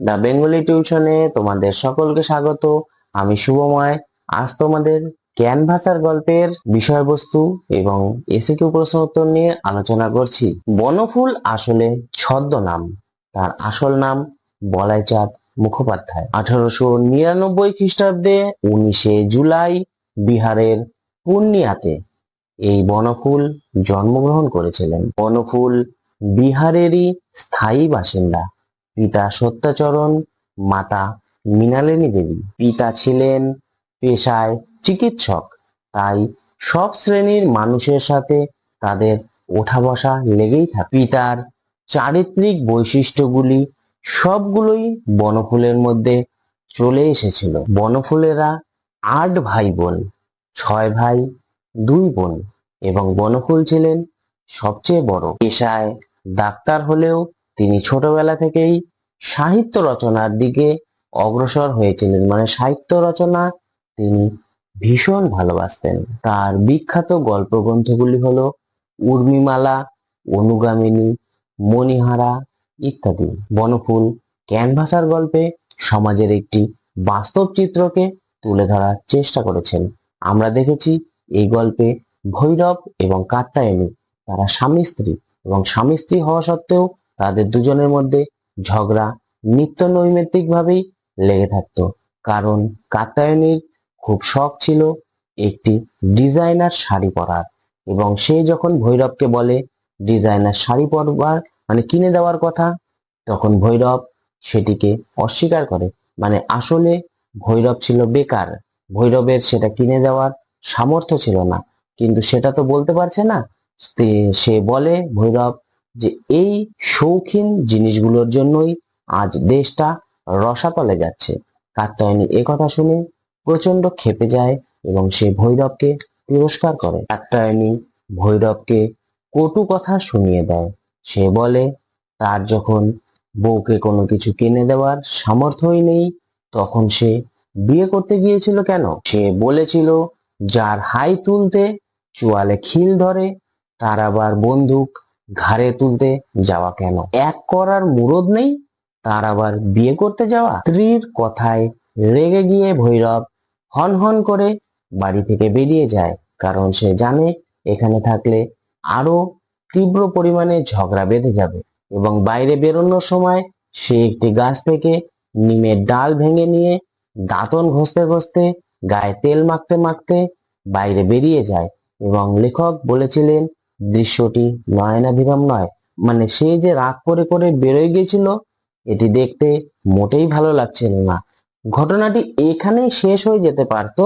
The Bengali টিউশনে তোমাদের সকলকে স্বাগত। আমি শুভময়। আজ তোমাদের জ্ঞান ভাষার গল্পের বিষয়বস্তু এবং এসিকিউ প্রশ্ন উত্তর নিয়ে আলোচনা করছি। বনফুল আসলে ছদ্মনাম তার আসল নাম বলাইচাঁদ মুখোপাধ্যায়। আঠারোশো নিরানব্বই খ্রিস্টাব্দে উনিশে জুলাই বিহারের পূর্ণিয়াতে এই বনফুল জন্মগ্রহণ করেছিলেন। বনফুল বিহারেরই স্থায়ী বাসিন্দা। পিতা সত্যাচরণ, মাতা মৃণালিনী দেবী। পিতা ছিলেন পেশায় চিকিৎসক, তাই সব শ্রেণির মানুষের সাথে তাদের ওঠা বসা লেগেই থাকে। পিতার চারিত্রিক বৈশিষ্ট্যগুলি সবগুলোই বনফুলের মধ্যে চলে এসেছিল। বনফুলেরা আট ভাই বোন, ছয় ভাই, দুই বোন এবং বনফুল ছিলেন সবচেয়ে বড়। পেশায় ডাক্তার হলেও তিনি ছোটবেলা থেকেই সাহিত্য রচনার দিকে অগ্রসর হয়েছিলেন। মানে সাহিত্য রচনা তিনি ভীষণ ভালোবাসতেন। তার বিখ্যাত গল্প গ্রন্থগুলি হলো উর্মিমালা, অনুগামিনী, মণিহারা ইত্যাদি। বনফুল ক্যানভাসার গল্পে সমাজের একটি বাস্তব চিত্রকে তুলে ধরার চেষ্টা করেছেন। আমরা দেখেছি এই গল্পে ভৈরব এবং কাত্তায়নী তারা স্বামী স্ত্রী এবং স্বামী স্ত্রী হওয়া সত্ত্বেও তাদের দুজনের মধ্যে ঝগড়া নিত্য নৈমিত্তিক ভাবেই লেগে থাকতো। কারণ কাত্তায়নীর খুব শখ ছিল একটি ডিজাইনার শাড়ি পরার এবং সে যখন ভৈরবকে বলে, ডিজাইনার শাড়ি পরবার মানে কিনে দেওয়ার কথা? তখন ভৈরব সেটিকে অস্বীকার করে। মানে আসলে ভৈরব ছিল বেকার। ভৈরবের সেটা কিনে দেওয়ার সামর্থ্য ছিল না। কিন্তু সেটা তো বলতে পারছে না। সে বলে, ভৈরব যে এই শৌখিন জিনিসগুলোর জন্যই আজ দেশটা রসাতলে যাচ্ছে। কাত্যায়নী এ কথা শুনে প্রচণ্ড ক্ষেপে যায় এবং সে ভৈরবকে তিরস্কার করে। কাত্যায়নী ভৈরবকে কটু কথা শুনিয়ে দেয়। সে বলে, তার যখন বউকে কোনো কিছু কিনে দেওয়ার সামর্থ্যই নেই, তখন সে বিয়ে করতে গিয়েছিল কেন? সে বলেছিল, যার হাই তুলতে চুয়ালে খিল ধরে, তার আবার বন্দুক ঘাড়ে তুলতে যাওয়া কেন? এক করার মুরদ নেই, তার আবার বিয়ে করতে যাওয়া? স্ত্রীর কথায় রেগে গিয়ে ভৈরব হন হন করে বাড়ি থেকে বেরিয়ে যায়, কারণ সে জানে এখানে থাকলে আরও তীব্র পরিমাণে ঝগড়া বেঁধে যাবে এবং বাইরে বেরোনোর সময় সে একটি গাছ থেকে নিমের ডাল ভেঙে নিয়ে দাঁতন ঘষতে ঘষতে গায়ে তেল মাখতে মাখতে বাইরে বেরিয়ে যায় এবং লেখক বলেছিলেন দৃশ্যটি নয়নাভিরাম নয়। মানে সে যে রাগ করে করে বেরোয় গেছিল এটি দেখতে মোটেই ভালো লাগছিল না। ঘটনাটি এখানেই শেষ হয়ে যেতে পারতো,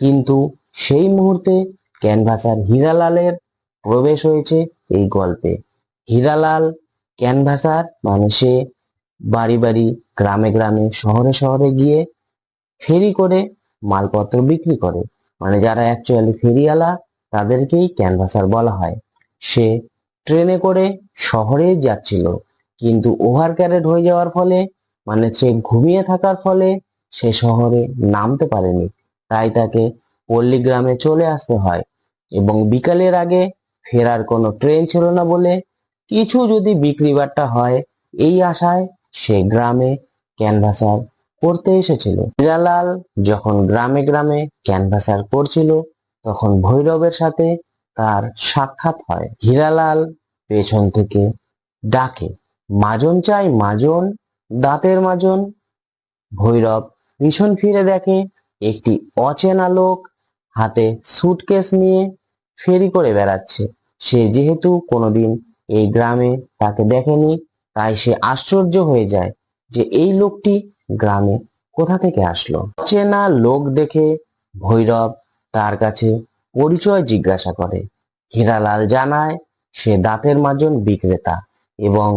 কিন্তু সেই মুহূর্তে ক্যানভাসার হীরালালের প্রবেশ হয়েছে এই গল্পে। হীরালাল ক্যানভাসার মানে সে বাড়ি বাড়ি, গ্রামে গ্রামে, শহরে শহরে গিয়ে ফেরি করে মালপত্র বিক্রি করে। মানে যারা অ্যাকচুয়ালি ফেরিওয়ালা তাদেরকেই ক্যানভাসার বলা হয়। সে ট্রেনে করে শহরে যাচ্ছিল, কিন্তু ওভার ক্যারেট হয়ে যাওয়ার ফলে মানে সে ঘুমিয়ে থাকার ফলে সে শহরে নামতে পারেনি। তাই তাকে পল্লীগ্রামে চলে আসতে হয় এবং বিকালের আগে ফেরার কোনো ট্রেন ছিল না বলে কিছু যদি বিক্রি বাট্টা হয়, এই আশায় সে গ্রামে ক্যানভাসার করতে এসেছিল। হীরালাল যখন গ্রামে গ্রামে ক্যানভাসার করছিল তখন ভৈরবের সাথে তার সাক্ষাৎ হয়। হীরালাল পেছন থেকে ডাকে, মাজন চাই, মাজন, দাঁতের মাজন। ভৈরব পিছন ফিরে দেখে একটি অচেনা লোক হাতে সুটকেস নিয়ে ফেরি করে বেড়াচ্ছে। সে যেহেতু কোনোদিন এই গ্রামে তাকে দেখেনি, তাই সে আশ্চর্য হয়ে যায় যে এই লোকটি গ্রামে কোথা থেকে আসলো। চেনা লোক দেখে ভৈরব তার কাছে পরিচয় জিজ্ঞাসা করে। হীরালাল জানায়, সে দাঁতের মাজন বিক্রেতা এবং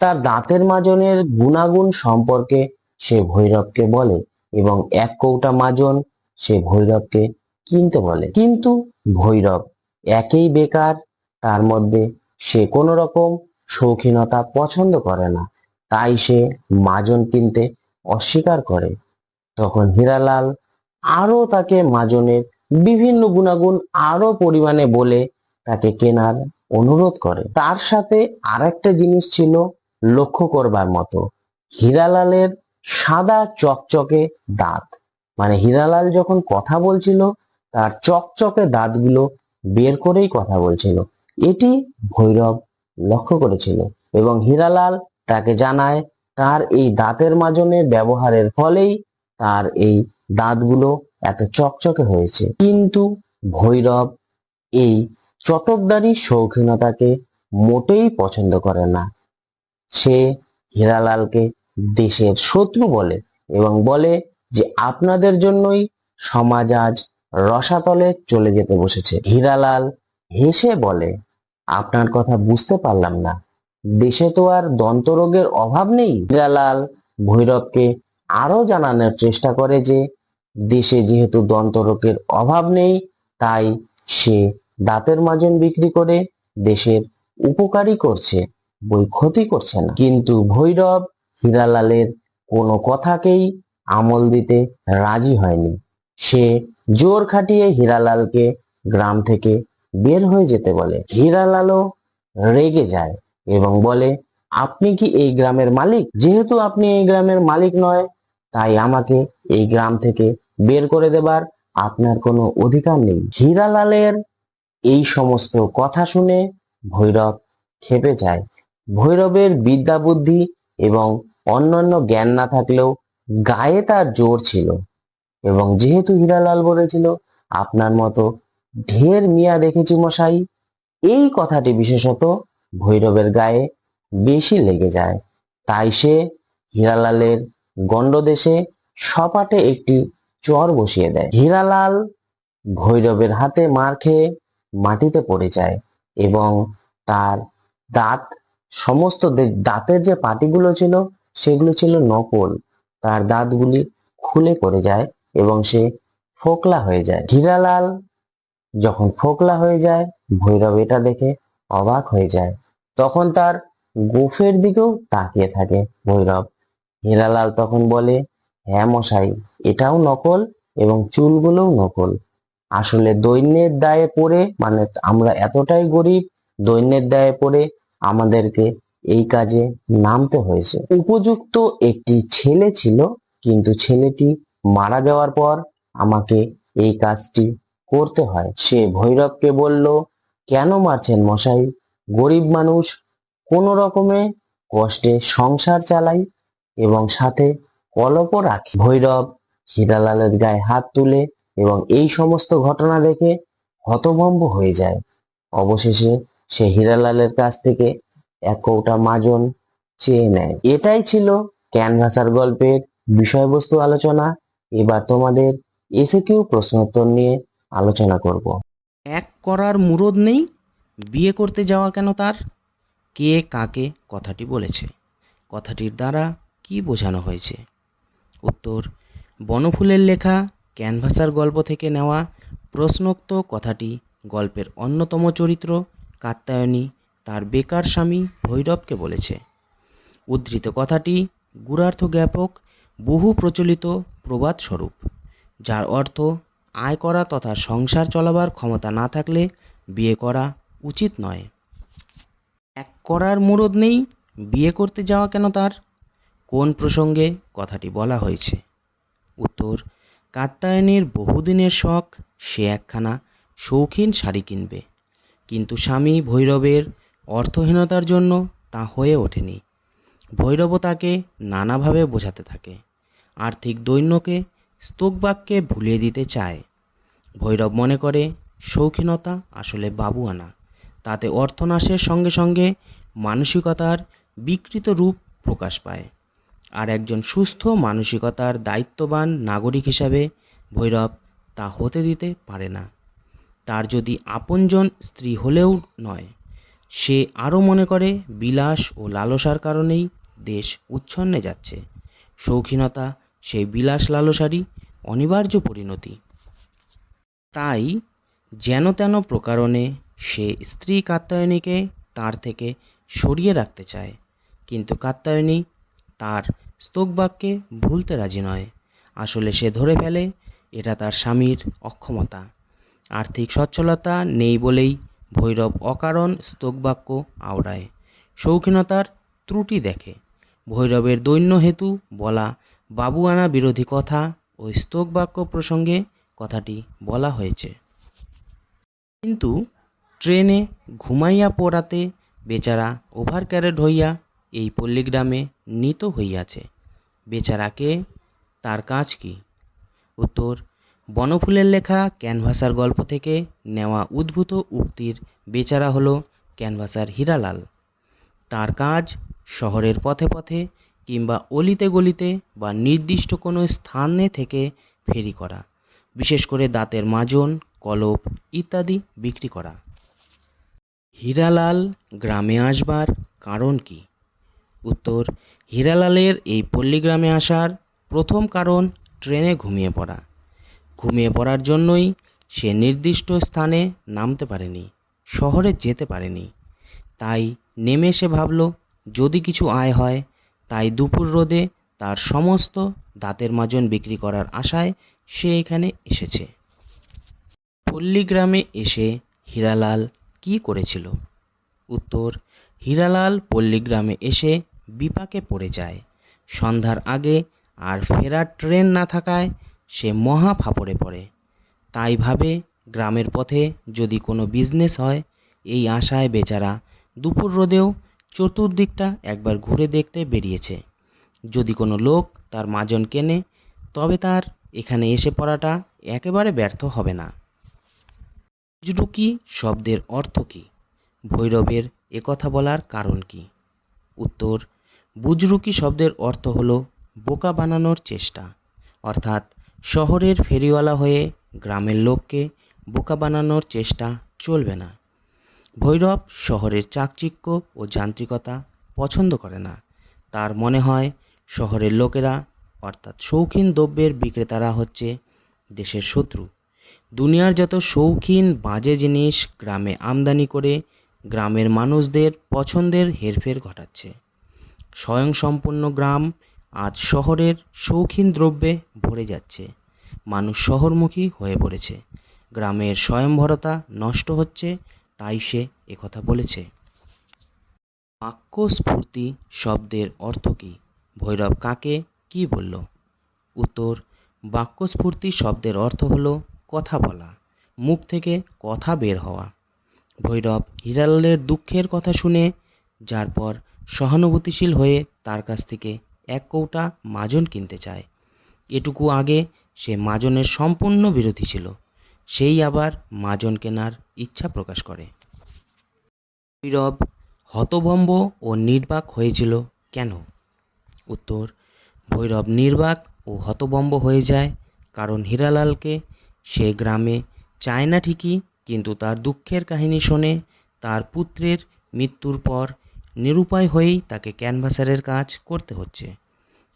তার দাঁতের মাজনের গুণাগুণ সম্পর্কে সে ভৈরবকে বলে এবং এক কৌটা মাজন সে ভৈরবকে কিনতে বলে। কিন্তু ভৈরব একেই বেকার, তার মধ্যে সে কোনো রকম শৌখিনতা পছন্দ করে না, তাই সে মাজন কিনতে অস্বীকার করে। তখন হীরালাল আরও তাকে মাজনের বিভিন্ন গুণাগুণ আরও পরিমাণে বলে তাকে কেনার অনুরোধ করে। তার সাথে আরেকটা জিনিস ছিল লক্ষ্য করবার মতো। হীরালালের সাদা চকচকে দাঁত। মানে হীরালাল যখন কথা বলছিল, তার চকচকে দাঁতগুলো বের করেই কথা বলছিল। এটি ভৈরব লক্ষ্য করেছিল এবং হীরালাল তাকে জানায়, তার এই দাঁতের মাজনের ব্যবহারের ফলেই তার এই দাঁতগুলো এত চকচকে হয়েছে। কিন্তু ভৈরব এই চটকদারি শৌখিনতাকে মোটেই পছন্দ করে না। সে হীরালালকে দেশের শত্রু বলে এবং বলে যে আপনাদের জন্যই সমাজ আজ রসাতলে চলে যেতে বসেছে। হীরালাল হেসে বলে, আপনার কথা বুঝতে পারলাম না। দেশে তো আর দন্তরোগের অভাব নেই। হীরালাল ভৈরবকে আরও জানানোর চেষ্টা করে যে দেশে যেহেতু দন্তরোগের অভাব নেই, তাই সে দাঁতের মাজন বিক্রি করে দেশের উপকারী করছে, বই ক্ষতি করছে না। কিন্তু ভৈরব হীরালালের কোনো কথাকেই আমল দিতে রাজি হয়নি। সে জোর খাটিয়ে হীরালালকে গ্রাম থেকে বের হয়ে যেতে বলে। হীরালালও রেগে যায় এবং বলে, আপনি কি এই গ্রামের মালিক? যেহেতু আপনি এই গ্রামের মালিক নয় তাই আমাকে এই গ্রাম থেকে বের করে দেবার আপনার কোনো অধিকার নেই। হীরালালের এই সমস্ত কথা শুনে ভৈরব খেপে যায়। ভৈরবের বিদ্যা বুদ্ধি এবং অন্যান্য জ্ঞান না থাকলেও গায়ে তার জোর ছিল এবং যেহেতু হীরালাল বলেছিল, আপনার মতো ঢের মিয়া দেখেছি মশাই, এই কথাটি বিশেষত ভৈরবের গায়ে বেশি লেগে যায়। তাই সে হীরালালের গণ্ডদেশে সপাটে একটি চর বসিয়ে দেয়। হীরালাল ভৈরবের হাতে মার খেয়ে মাটিতে পড়ে যায় এবং তার দাঁত, সমস্ত দাঁতের যে পাটিগুলো ছিল, সেগুলো ছিল নকল। তার দাঁতগুলি খুলে পড়ে যায় এবং সে ফোকলা হয়ে যায়। হীরালাল যখন ফোকলা হয়ে যায়, ভৈরব এটা দেখে অবাক হয়ে যায়। তখন তার গোফের দিকেও তাকিয়ে থাকে ভৈরব। হীরালাল তখন বলে হ্যাঁ মশাই, এটাও নকল এবং চুলগুলোও নকল। আসলে দৈন্যের দায়ে পড়ে মানে আমরা এতটাই গরিব, দৈন্যের দায়ে পড়ে আমাদেরকে এই কাজে নামতে হয়েছে। উপযুক্ত একটি ছেলে ছিল, কিন্তু ছেলেটি মারা যাওয়ার পর আমাকে এই কাজটি করতে হয়। সে ভৈরবকে বলল, কেন মারছেন মশাই? গরিব মানুষ কোনো রকমে কষ্টে সংসার চালাই এবং সাথে কলপও রাখে। ভৈরব হীরালালের গায়ে হাত তুলে এবং এই সমস্ত ঘটনা দেখে হতভম্ব হয়ে যায়। অবশেষে সে হীরালালের কাছ থেকে এক কৌটা মাজন চেয়ে নেয়। এটাই ছিল ক্যানভাসার গল্পের বিষয়বস্তু আলোচনা। এবার তোমাদের এসে কেউ প্রশ্নোত্তর নিয়ে আলোচনা করব। এক করার মুরদ নেই, বিয়ে করতে যাওয়া কেন তার? কে কাকে কথাটি বলেছে? কথাটির দ্বারা কি বোঝানো হয়েছে? উত্তর, বনফুলের লেখা, ক্যানভাসার গল্প থেকে নেওয়া প্রশ্নোক্ত কথাটি গল্পের অন্যতম চরিত্র কাত্যায়নী তার বেকার স্বামী ভৈরবকে বলেছে। উদ্ধৃত কথাটি গুরার্থ জ্ঞাপক বহু প্রচলিত প্রবাদ স্বরূপ, যার অর্থ আয় করা তথা সংসার চলাবার ক্ষমতা না থাকলে বিয়ে করা উচিত নয়। এক করার মুরদ নেই, বিয়ে করতে যাওয়া কেন তার? কোন প্রসঙ্গে কথাটি বলা হয়েছে? উত্তর, কাত্যায়নীর বহুদিনের শখ, সে একখানা শৌখিন শাড়ি কিনবে। কিন্তু স্বামী ভৈরবের অর্থহীনতার জন্য তা হয়ে ওঠেনি। ভৈরব তাকে নানাভাবে বোঝাতে থাকে। আর্থিক দৈন্যকে স্তোকবাক্যে ভুলিয়ে দিতে চায়। ভৈরব মনে করে, শৌখিনতা আসলে বাবুয়ানা। তাতে অর্থনাশের সঙ্গে সঙ্গে মানসিকতার বিকৃত রূপ প্রকাশ পায়। আর একজন সুস্থ, মানসিকতার দায়িত্ববান নাগরিক হিসাবে ভৈরব তা হতে দিতে পারে না। তার যদি আপনজন স্ত্রী হলেও নয়, সে আরও মনে করে বিলাস ও লালসার কারণেই দেশ উচ্ছন্নে যাচ্ছে। শৌখিনতা, সেই বিলাস লালসারই অনিবার্য পরিণতি। তাই যেন তেন প্রকারণে সে স্ত্রী কাত্যায়নীকে তার থেকে সরিয়ে রাখতে চায়। কিন্তু কাত্যায়নী তার স্তোকবাক্যে ভুলতে রাজি নয়। আসলে সে ধরে ফেলে, এটা তার স্বামীর অক্ষমতা। আর্থিক সচ্ছলতা নেই বলেই ভৈরব অকারণ স্তোকবাক্য আওড়ায়। শৌখিনতার ত্রুটি দেখে। ভৈরবের দৈন্য হেতু বলা বাবুয়ানা বিরোধী কথা ও স্তোক বাক্য প্রসঙ্গে কথাটি বলা হয়েছে। কিন্তু ট্রেনে ঘুমাইয়া পড়াতে বেচারা ওভার ক্যারেড হইয়া এই পল্লীগ্রামে নীত হইয়াছে। বেচারাকে তার কাজ কি? উত্তর, বনফুলের লেখা ক্যানভাসার গল্প থেকে নেওয়া উদ্ভূত উক্তির বেচারা হলো ক্যানভাসার হীরালাল। তার কাজ শহরের পথে পথে কিংবা অলিতে গলিতে বা নির্দিষ্ট কোনো স্থানে থেকে ফেরি করা, বিশেষ করে দাঁতের মাজন, কলপ ইত্যাদি বিক্রি করা। হীরালাল গ্রামে আসবার কারণ কি? উত্তর, হীরালালের এই পল্লীগ্রামে আসার প্রথম কারণ ট্রেনে ঘুমিয়ে পড়া। ঘুমিয়ে পড়ার জন্যই সে নির্দিষ্ট স্থানে নামতে পারেনি, শহরে যেতে পারেনি। তাই নেমে এসে ভাবল, যদি কিছু আয় হয়, তাই দুপুর রোদে তার সমস্ত দাঁতের মাজন বিক্রি করার আশায় সে এখানে এসেছে। পল্লীগ্রামে এসে হীরালাল কি করেছিল? উত্তর, হীরালাল পল্লীগ্রামে এসে বিপাকে পড়ে যায়। সন্ধ্যার আগে আর ফেরার ট্রেন না থাকায় সে মহা ফাপড়ে পড়ে। তাই ভাবে গ্রামের পথে যদি কোনো বিজনেস হয়, এই আশায় বেচারা দুপুর রোদেও চতুর্দিকটা একবার ঘুরে দেখতে বেরিয়েছে। যদি কোনো লোক তার মাজন কেনে, তবে তার এখানে এসে পড়াটা একেবারে ব্যর্থ হবে না। বুজরুকি শব্দের অর্থ কী? ভৈরবের একথা বলার কারণ কি? উত্তর বুজরুকি শব্দের অর্থ হল বোকা বানানোর চেষ্টা। অর্থাৎ শহরের ফেরিওয়ালা হয়ে গ্রামের লোককে বোকা বানানোর চেষ্টা চলবে না। ভৈরব শহরের চাকচিক্য ও যান্ত্রিকতা পছন্দ করে না। তার মনে হয় শহরের লোকেরা, অর্থাৎ শৌখিন দ্রব্যের বিক্রেতারা হচ্ছে দেশের শত্রু। দুনিয়ার যত শৌখিন বাজে জিনিস গ্রামে আমদানি করে গ্রামের মানুষদের পছন্দের হেরফের ঘটাচ্ছে। স্বয়ংসম্পূর্ণ গ্রাম আজ শহরের শৌখিন দ্রব্যে ভরে যাচ্ছে। মানুষ শহরমুখী হয়ে পড়েছে। গ্রামের স্বয়ংভরতা নষ্ট হচ্ছে, তাই সে একথা বলেছে। বাক্যস্ফূর্তি শব্দের অর্থ কী? ভৈরব কাকে কি বলল? উত্তর, বাক্যস্ফূর্তি শব্দের অর্থ হলো কথা বলা, মুখ থেকে কথা বের হওয়া। ভৈরব হিরালালের দুঃখের কথা শুনে, যার পর সহানুভূতিশীল হয়ে তার কাছ থেকে এক কৌটা মাজন কিনতে চায়। এটুকু আগে সে মাজনের সম্পূর্ণ বিরোধী ছিল। সেই আবার মাজন কেনার ইচ্ছা প্রকাশ করে। ভৈরব হতভম্ব ও নির্বাক হয়েছিল কেন? উত্তর, ভৈরব নির্বাক ও হতভম্ব হয়ে যায় কারণ হীরালালকে সে গ্রামে চায় না ঠিকই, কিন্তু তার দুঃখের কাহিনী শোনে তার পুত্রের মৃত্যুর পর নিরুপায় হয়েই তাকে ক্যানভাসারের কাজ করতে হচ্ছে।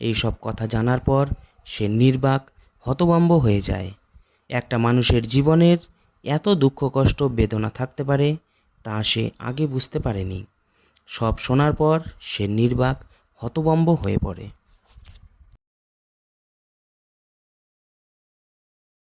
এই সব কথা জানার পর সে নির্বাক হতবম্ব হয়ে যায়। একটা মানুষের জীবনের এত দুঃখ, কষ্ট, বেদনা থাকতে পারে তা সে আগে বুঝতে পারেনি। সব শোনার পর সে নির্বাক হতবম্ব হয়ে পড়ে।